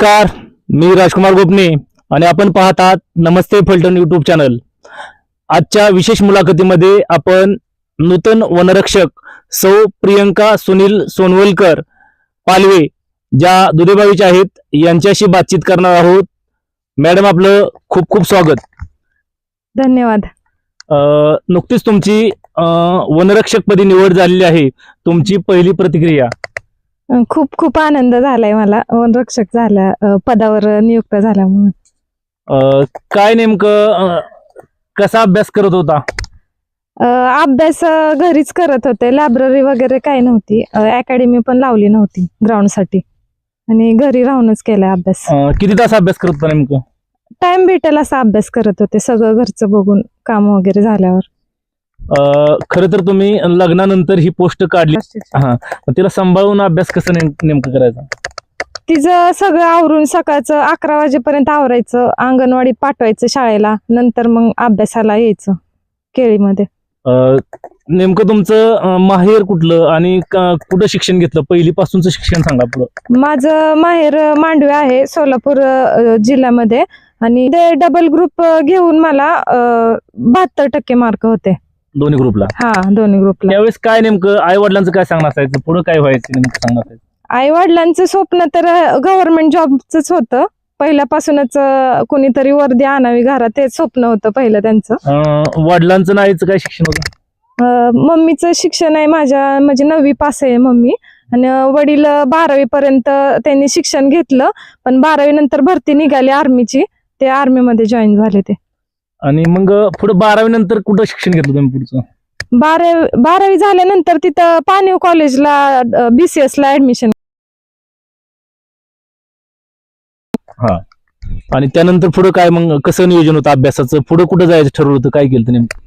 नमस्कार मी राजकुमार गोपने आणि आपण पाहत आहात नमस्ते फलटण युट्यूब चॅनल आजच्या विशेष मुलाखतीमध्ये आपण नूतन वनरक्षक सौ प्रियंका सुनील सोनवलकर पालवे ज्या दुधेबावीच्या आहेत यांच्याशी बातचीत करणार आहोत. मॅडम आपलं खूप खूप स्वागत. धन्यवाद. नुकतीच तुमची वनरक्षकपदी निवड झालेली आहे. तुमची पहिली प्रतिक्रिया. खूप खूप आनंद झालाय मला. वनरक्षक झाल्या अं, पदावर नियुक्त झाल्यामुळे. अं, काय नेमकं कसा अभ्यास करत होता? अभ्यास घरीच करत होते. लायब्ररी वगैरे काही नव्हती. अकॅडमी पण लावली नव्हती ग्राउंडसाठी आणि घरी राहूनच केलाय अभ्यास. किती तास अभ्यास करत होता नेमकं? टाइम भेटेल असा अभ्यास करत होते. सगळं घरचं बघून काम वगैरे झाल्यावर. खरं तर तुम्ही लग्नानंतर ही पोस्ट काढली. हा. तिला सांभाळून अभ्यास कसं नेम- नेमकं करायचा? तिचं सगळं आवरून सकाळचं अकरा वाजेपर्यंत आवरायचं अंगणवाडीत पाठवायचं शाळेला नंतर मग अभ्यासाला यायचं केळीमध्ये. नेमकं तुमचं माहेर कुठलं आणि कुठं शिक्षण घेतलं? पहिलीपासूनचं शिक्षण सांगा पुढं. माझं माहेर मांडवे आहे सोलापूर जिल्ह्यामध्ये. आणि ते डबल ग्रुप घेऊन मला बहात्तर टक्के मार्क होते. दोन्ही ग्रुपला? हा दोन्ही ग्रुपला. त्यावेळेस काय नेमकं आई वडिलांचं काय सांगणं असायचं? पुढं काय व्हायचं नेमकं सांगणं असायचं? आई वडिलांचं स्वप्न तर गव्हर्नमेंट जॉबच होतं. पहिल्यापासूनच अ, कोणीतरी वर्दी आणावी घरात तेच स्वप्न होतं पहिलं त्यांचं. अं, वडिलांचं आणि आईचं काय शिक्षण होतं? अ, मम्मीचं शिक्षण आहे माझ्या म्हणजे नववी पास आहे मम्मी. आणि वडील बारावी पर्यंत त्यांनी शिक्षण घेतलं. पण बारावी नंतर भरती निघाली आर्मीची. ते आर्मीमध्ये जॉईन झाले ते. आणि मग पुढं बारावी नंतर कुठं शिक्षण घेतलं तुम्ही पुढचं? बारावी बारावी झाल्यानंतर तिथं पाणीव कॉलेजला बीसीएस ला ऍडमिशन आणि त्यानंतर पुढं काय मग कसं नियोजन होतं अभ्यासाचं? पुढं कुठं जायचं ठरवलं होतं? काय केलं होतं नेमकं?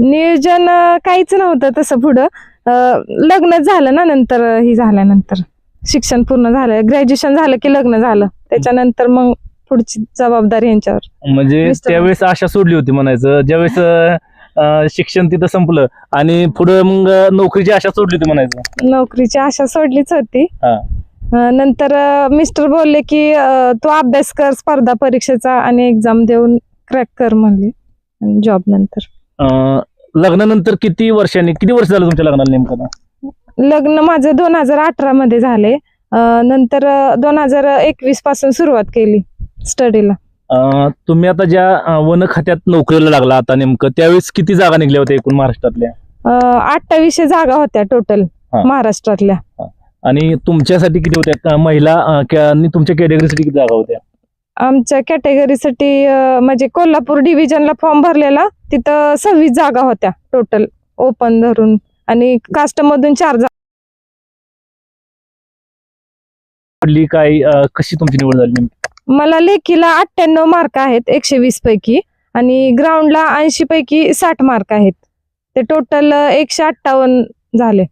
नियोजन काहीच नव्हतं तसं पुढं. अं, लग्न झालं ना नंतर ही झाल्यानंतर. शिक्षण पूर्ण झालं. ग्रॅज्युएशन झालं की लग्न झालं. त्याच्यानंतर मग पुढची जबाबदारी यांच्यावर. म्हणजे त्यावेळेस आशा सोडली होती म्हणायचं. ज्यावेळेस अं, शिक्षण तिथं संपलं आणि पुढं मग नोकरीची आशा सोडली होती म्हणायचं. नोकरीची आशा सोडलीच होती. हा. अं, नंतर मिस्टर बोलले की अं, तू अभ्यास कर स्पर्धा परीक्षेचा आणि एक्झाम देऊन क्रॅक कर म्हणले. जॉब नंतर. अं, लग्नानंतर किती वर्षांनी किती वर्ष झालं तुमच्या लग्नाला नेमकं आता? लग्न माझं दोन हजार अठरा मध्ये झाले. अं, नंतर दोन हजार एकवीसपासून सुरुवात केली. स्टडीला अं, तुम्ही आता ज्या अं, वन खात्यात नोकरीला लागला आता नेमकं त्यावेळेस किती जागा निघल्या होत्या एकूण महाराष्ट्रातल्या? अठ्ठावीसशे जागा होत्या टोटल हा. महाराष्ट्रातल्या. आणि तुमच्यासाठी किती होत्या? का महिला अं, क्या- आणि तुमच्या कॅटेगरीसाठी किती जागा होत्या? आमच्या कॅटेगरीसाठी म्हणजे कोल्हापूर डिव्हिजनला फॉर्म भरलेला तिथं सव्वीस जागा होत्या टोटल ओपन धरून. आणि कास्ट मधून चार जागा काय अं, कशी तुमची निवड झाली नेमकी? मला लेखीला अठ्ठ्याण्णव मार्क आहेत एकशे वीस पैकी. आणि ग्राउंडला ऐंशी पैकी साठ मार्क आहेत. ते टोटल एकशे अठ्ठावन्न झाले.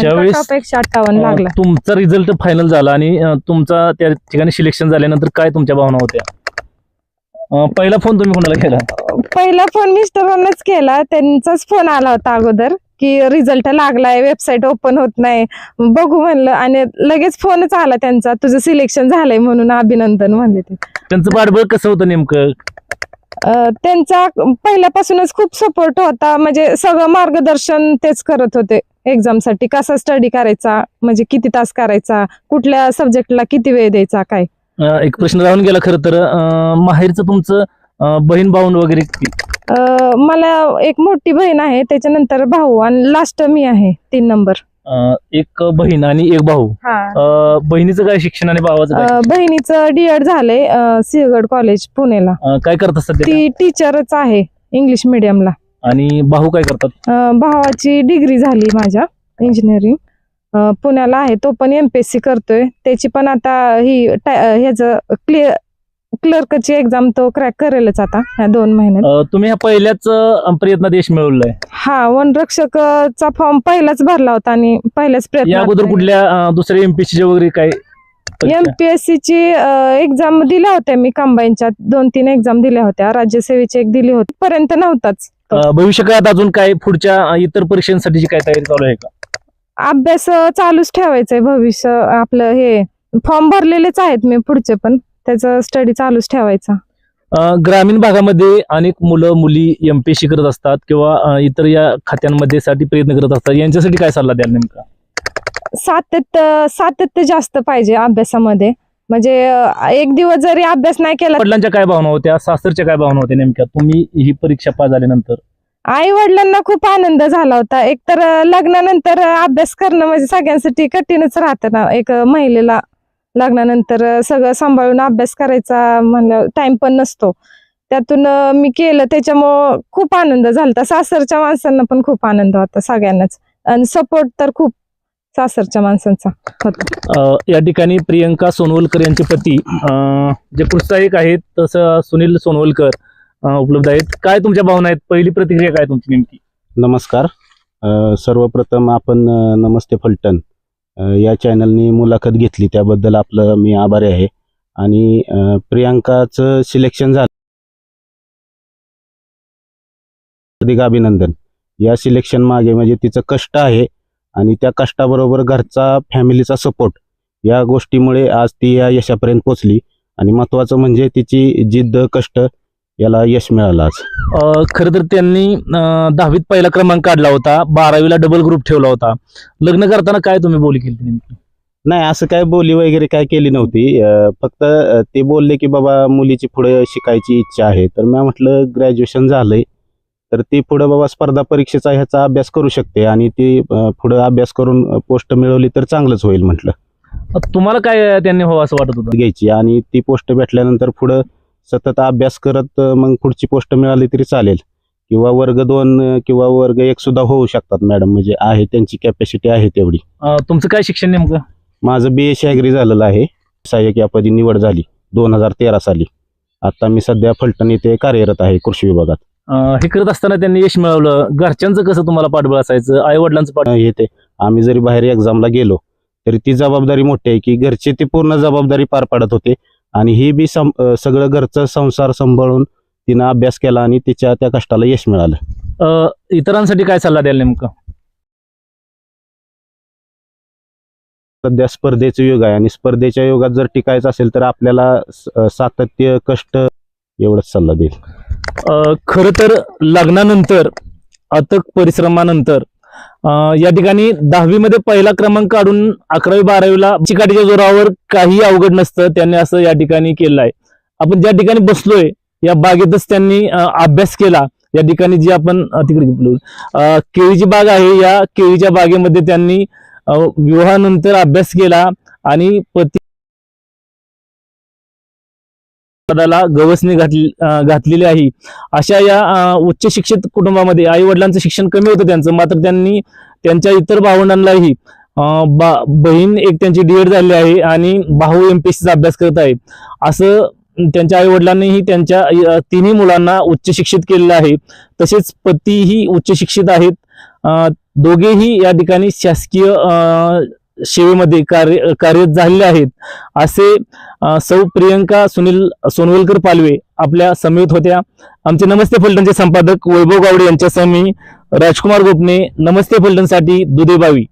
ज्यावेळेस एकशे अठ्ठावन्न लागला. तुमचा रिझल्ट फायनल झाला आणि तुमचा त्या ठिकाणी सिलेक्शन झाल्यानंतर काय तुमच्या भावना होत्या? पहिला फोन तुम्ही कोणाला केला? पहिला फोन मिस्टरांनाच केला. त्यांचाच फोन आला होता अगोदर. की रिझल्ट लागलाय वेबसाईट ओपन होत नाही. बघू म्हणलं आणि लगेच फोनच आला त्यांचा. तुझं सिलेक्शन झालंय म्हणून अभिनंदन म्हणले ते. त्यांचं पाठबळ कसं होतं नेमकं? अं, त्यांचा पहिल्यापासूनच खूप सपोर्ट होता. म्हणजे सगळं मार्गदर्शन तेच करत होते एक्झामसाठी कसा स्टडी करायचा? म्हणजे किती तास करायचा? कुठल्या सब्जेक्टला किती वेळ द्यायचा? काय? अं, एक प्रश्न राहून गेला खरं तर. अं, माहेरचं तुमचं अं, बहीण भाऊन वगैरे? मला एक मोठी बहीण आहे त्याच्यानंतर भाऊ आणि लास्ट मी आहे तीन नंबर अं, एक बहीण आणि एक भाऊ. अं, बहिणीचं काय शिक्षण आणि भावाचं काय? अं, बहिणीचं डीएड झालंय अं, सिंहगड कॉलेज पुणेला. अं, काय करतात सध्या? ती टीचरच आहे इंग्लिश मिडियमला आणि भाऊ काय करतात? भावाची डिग्री झाली माझ्या इंजिनिअरिंग पुण्याला आहे तो पण एमपीएससी करतोय. त्याची पण आता ही ह्याच क्लिअर क्लर्कची एक्झाम तो क्रॅक करेलच आता ह्या दोन महिन्यात. अं, तुम्ही ह्या पहिल्याच अं, प्रयत्नात यश मिळवलंय. हा वनरक्षकचा फॉर्म पहिलाच भरला होता आणि पहिल्याच या अगोदर प्रयत्न कुठल्या अं, दुसऱ्या एमपीसी वगैरे काय एमपीएससी ची एक्झाम दिल्या होत्या मी कंबाईनच्या दोन तीन एक्झाम दिल्या होत्या. राज्यसेवेची एक दिली होती पर्यंत नव्हताच. अं, भविष्यकाळात अजून काय पुढच्या अं, इतर परीक्षांसाठीची काय तयारी चालू आहे का? अभ्यास अ, चालूच ठेवायचंय भविष्य आपलं हे. फॉर्म भरलेलेच आहेत मी पुढचे पण. त्याचा स्टडी चालूच ठेवायचा. ग्रामीण भागामध्ये अनेक मुलं मुली एमपीएससी करत असतात किंवा इतर या खात्यांमध्ये साठी प्रयत्न करत असतात. यांच्यासाठी काय सल्ला द्याल नेमका? सातत्य सातत्य जास्त पाहिजे अभ्यासामध्ये. म्हणजे एक दिवस जरी अभ्यास नाही केला वडिलांच्या काय भावना होत्या? सासरच्या काय भावना होत्या नेमक्या? तुम्ही ही परीक्षा पास झाल्यानंतर. आई वडिलांना खूप आनंद झाला होता. एक तर लग्नानंतर अभ्यास करणं म्हणजे सगळ्यांसाठी कठीणच राहतं ना. एक महिलेला लग्नानंतर सगळं सांभाळून अभ्यास करायचा म्हणलं टाइम पण नसतो. त्यातून मी केलं. त्याच्यामुळं खूप आनंद झाला सासरच्या माणसांना पण खूप आनंद होता सगळ्यांनाच. आणि सपोर्ट तर खूप सासरच्या माणसांचा होता. या ठिकाणी प्रियंका सोनवलकर यांचे पती जे प्रोत्साहक आहेत तसं सुनील सोनवलकर उपलब्ध आहेत. काय तुमच्या भावना आहेत? पहिली प्रतिक्रिया काय तुमची नेमकी? नमस्कार. सर्वप्रथम आपण नमस्ते फलटण. या चॅनलनी मुलाखत घेतली. त्याबद्दल आपलं मी आभारी आहे. आणि प्रियांकाचं सिलेक्शन झालं. अधिक अभिनंदन. या सिलेक्शन मागे म्हणजे तिचं कष्ट आहे आणि त्या कष्टाबरोबर घरचा फॅमिलीचा सपोर्ट या गोष्टीमुळे आज ती या यशापर्यंत पोचली आणि महत्त्वाचं म्हणजे तिची जिद्द कष्ट याला यश मिळालं आज अ, खरं तर त्यांनी अ, दहावीत पहिला क्रमांक काढला होता बारावीला डबल ग्रुप ठेवला होता. लग्न करताना काय तुम्ही बोली केली होती नेमकी? नाही असं काय बोली वगैरे काय केली नव्हती. अं, फक्त अं, ते बोलले की बाबा मुलीची पुढे शिकायची इच्छा आहे. तर मी म्हटलं ग्रॅज्युएशन झालंय. तर ती पुढे बाबा स्पर्धा परीक्षेचा ह्याचा अभ्यास करू शकते आणि ती पुढं अभ्यास करून पोस्ट मिळवली तर चांगलंच होईल म्हटलं. तुम्हाला काय त्यांनी व्हावं असं वाटत होतं? घ्यायची. आणि ती पोस्ट भेटल्यानंतर पुढं सतत अभ्यास करत मग पुढची पोस्ट मिळाली तरी चालेल. किंवा वर्ग दोन किंवा वर्ग एक सुद्धा होऊ शकतात मॅडम म्हणजे आहे त्यांची कॅपॅसिटी आहे तेवढी. अ, तुमचं काय शिक्षण नेमकं? माझं बी एस ॲग्री झालेलं आहे. सहाय्यक या पदी निवड झाली दोन हजार तेरा साली. आता मी सध्या फलटण येथे कार्यरत आहे कृषी विभागात. अ, हे करत असताना त्यांनी यश मिळवलं. घरच्यांचं कसं तुम्हाला पाठबळ असायचं? आई वडिलांचं पाठ अं, येते आम्ही जरी बाहेर एक्झामला गेलो तरी ती जबाबदारी मोठी आहे की घरचे ती पूर्ण जबाबदारी पार पाडत होते. आणि ही बी सम सगळं घरचं संसार सांभाळून तिनं अभ्यास केला आणि तिच्या त्या कष्टाला यश मिळालं. अ, इतरांसाठी काय सल्ला द्याल नेमकं? सध्या स्पर्धेचं युग आहे आणि स्पर्धेच्या युगात जर टिकायचं असेल तर आपल्याला सातत्य कष्ट एवढंच सल्ला देईल. अ, खरं तर लग्नानंतर अथक परिश्रमानंतर या ठिकाणी दहावीमध्ये पहिला क्रमांक काढून अकरावी बारावीला चिकाटीच्या जोरावर काही अवघड नसतं. त्यांनी असं या ठिकाणी केलं आहे आपण ज्या ठिकाणी बसलोय या बागेतच त्यांनी अभ्यास केला. या ठिकाणी जी आपण तिकडे घेतलो केळीची बाग आहे. या केळीच्या बागेमध्ये त्यांनी विवाहानंतर अभ्यास केला आणि पती पदाला गवसणी घातली घातलेली आहे. अशा या उच्च शिक्षित कुटुंबामध्ये आई वडिलांचं शिक्षण कमी होतं त्यांचं मात्र त्यांनी त्यांच्या इतर भावंडांनाही बा- बहीण एक त्यांची डीएड झाली आहे आणि भाऊ एम पी सीचा अभ्यास करत आहे. असं त्यांच्या आई वडिलांनीही त्यांच्या तिन्ही मुलांना उच्च शिक्षित केलेलं आहे. तसेच पतीही उच्च शिक्षित आहेत. दोघेही या ठिकाणी शासकीय सेवेमध्ये कार्य कार्यरत झालेले आहेत. असे सौ प्रियंका सुनील सोनवलकर पालवे आपल्या समेत होत्या. आमचे नमस्ते फलटणचे संपादक वैभव गावडे यांच्यासह मी राजकुमार गोपने नमस्ते फलटणसाठी दुधेबावी